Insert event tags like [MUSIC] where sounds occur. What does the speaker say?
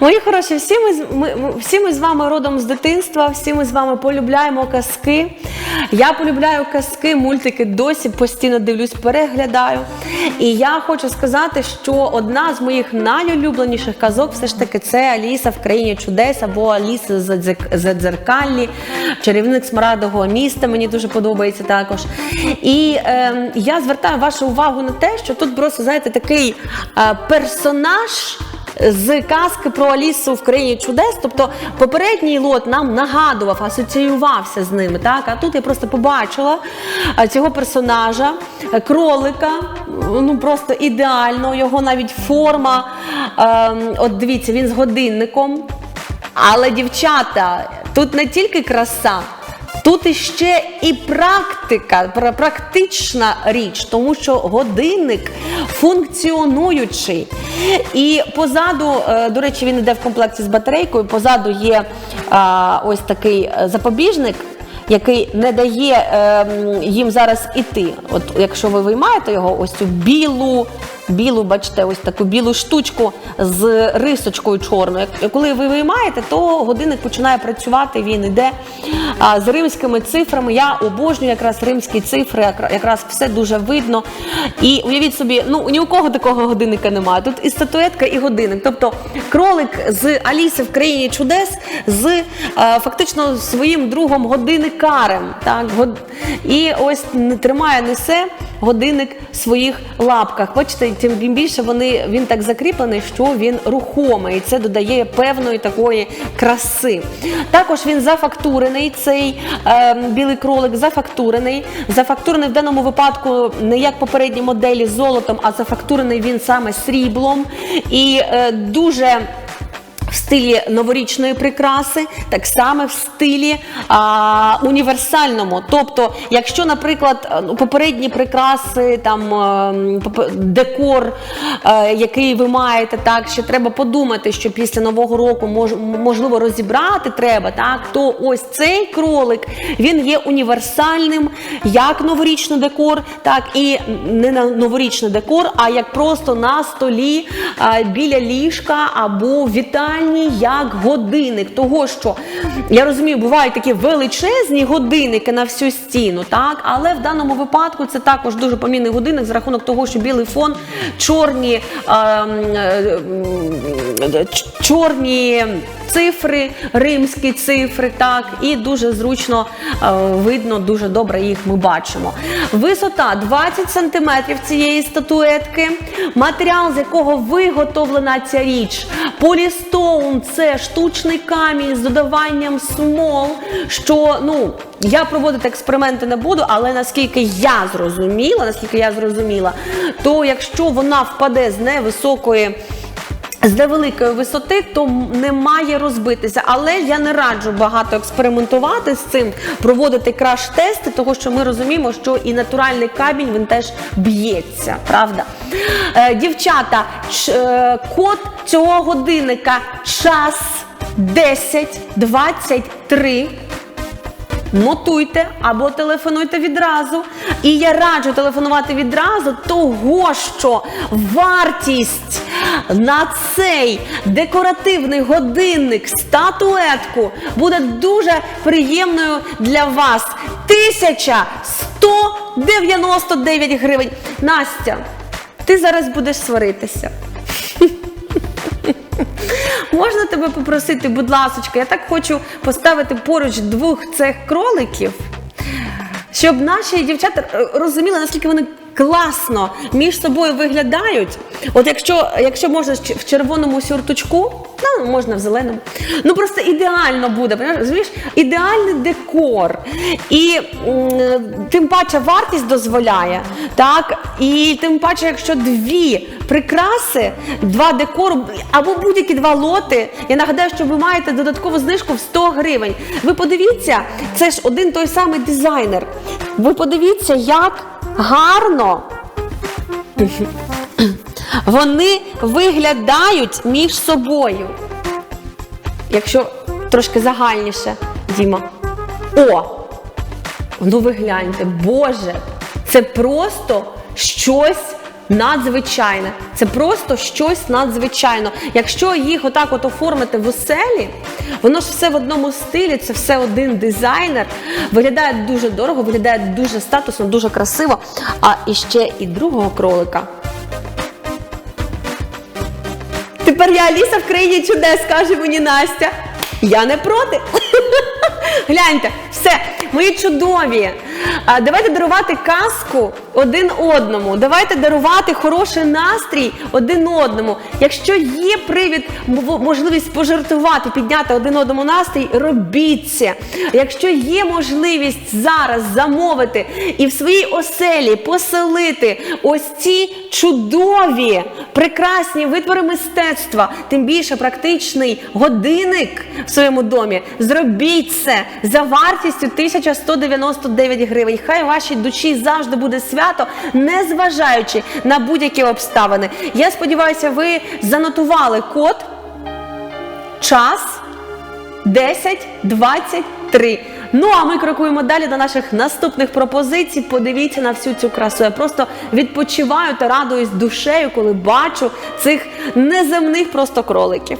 Мої хороші, всі ми, ми, всі ми з вами родом з дитинства, всі ми з вами полюбляємо казки. Я полюбляю казки, мультики досі постійно дивлюсь, переглядаю. І я хочу сказати, що одна з моїх найулюбленіших казок все ж таки це Аліса в країні чудес або Аліса за дзек- дзеркаллі, чарівник смарадового міста. Мені дуже подобається також. І е, я звертаю вашу увагу на те, що тут просто знаєте такий е, персонаж з казки про Алісу в країні чудес. Тобто попередній лот нам нагадував, асоціювався з ними. Так? А тут я просто побачила цього персонажа, кролика, ну просто ідеально, його навіть форма. ем, от дивіться, він з годинником. Але дівчата, тут не тільки краса. Тут іще і практика, практична річ, тому що годинник функціонуючий. І позаду, е, до речі, він йде в комплекті з батарейкою. Позаду є ось такий е, запобіжник. Який не дає е, їм зараз іти. От якщо ви виймаєте його, ось цю білу, білу, бачите, ось таку білу штучку з рисочкою чорною. Коли ви виймаєте, то годинник починає працювати. Він іде а, з римськими цифрами. Я обожнюю якраз римські цифри, якраз все дуже видно. І уявіть собі, ну ні у кого такого годинника немає. Тут і статуетка, і годинник. Тобто кролик з Аліси в країні чудес з е, фактично своїм другом годинникарем. Так, І ось не тримає, несе годинник в своїх лапках. Бачите, тим більше вони, він так закріплений, що він рухомий. І це додає певної такої краси. Також він зафактурений, цей е, білий кролик зафактурений. Зафактурений в даному випадку не як попередні моделі золотом, а зафактурений він саме сріблом. І е, дуже. В стилі новорічної прикраси, так само в стилі а, універсальному. Тобто, якщо, наприклад, ну, попередні прикраси, там ем, декор, е, який ви маєте, так ще треба подумати, що після нового року мож, можливо розібрати треба, так то ось цей кролик він є універсальним як новорічний декор, так і не на новорічний декор, а як просто на столі а, біля ліжка або в вітальні як годинник. Того що я розумію, бувають такі величезні годинники на всю стіну, так але в даному випадку це також дуже помінний годинник за рахунок того, що білий фон, чорні, ем, е, м, чорні цифри, римські цифри, так, і дуже зручно е, видно, дуже добре їх ми бачимо. Висота 20 см цієї статуетки, матеріал, з якого виготовлена ця річ. Полістоун це штучний камінь з додаванням смол. Що ну я проводити експерименти не буду, але наскільки я зрозуміла, наскільки я зрозуміла, то якщо вона впаде з невисокої. З невеликої висоти, то не має розбитися. Але я не раджу багато експериментувати з цим, проводити краш-тести, тому що ми розуміємо, що і натуральний камінь він теж б'ється. Правда? Е, дівчата, е, код цього годинника час 1023. Нотуйте або телефонуйте відразу. І я раджу телефонувати відразу, того що вартість на цей декоративний годинник, статуетку буде дуже приємною для вас. 1199 гривень. Настя, ти зараз будеш сваритися. Можна тебе попросити, будь ласочка, я так хочу поставити поруч двох цих кроликів, щоб наші дівчата е, розуміли, наскільки вони класно між собою виглядають. От якщо, якщо можна в червоному сюртучку, ну можна в зеленому. Ну просто ідеально буде, розумієш? Ідеальний декор. І тим паче вартість дозволяє. Так? І тим паче, якщо дві прикраси, два декору або будь-які два лоти, я нагадаю, що ви маєте додаткову знижку в 100 гривень. Ви подивіться, це ж один той самий дизайнер. Ви подивіться, як гарно вони виглядають між собою. Якщо трошки загальніше, Діма. О! Ну ви гляньте, Боже, це просто щось надзвичайне. Це просто щось надзвичайно. Якщо їх отак от оформити в оселі, воно ж все в одному стилі, це все один дизайнер. Виглядає дуже дорого, виглядає дуже статусно, дуже красиво. А іще і другого кролика. Тепер я Аліса в країні чудес, каже мені Настя. Я не проти. [LAUGHS] Гляньте, все, мої чудові. Давайте дарувати казку один одному. Давайте дарувати хороший настрій один одному. Якщо є привід, можливість пожартувати, підняти один одному настрій, робіть це. Якщо є можливість зараз замовити і в своїй оселі поселити ось ці чудові, прекрасні витвори мистецтва, тим більше практичний годинник в своєму домі, зробіть це за вартістю 1199 гривень. Хай вашій душі завжди буде свято, незважаючи на будь-які обставини. Я сподіваюся, ви занотували код, час 10, 23. Ну а ми крокуємо далі до наших наступних пропозицій. Подивіться на всю цю красу. Я просто відпочиваю та радуюсь душею, коли бачу цих неземних просто кроликів.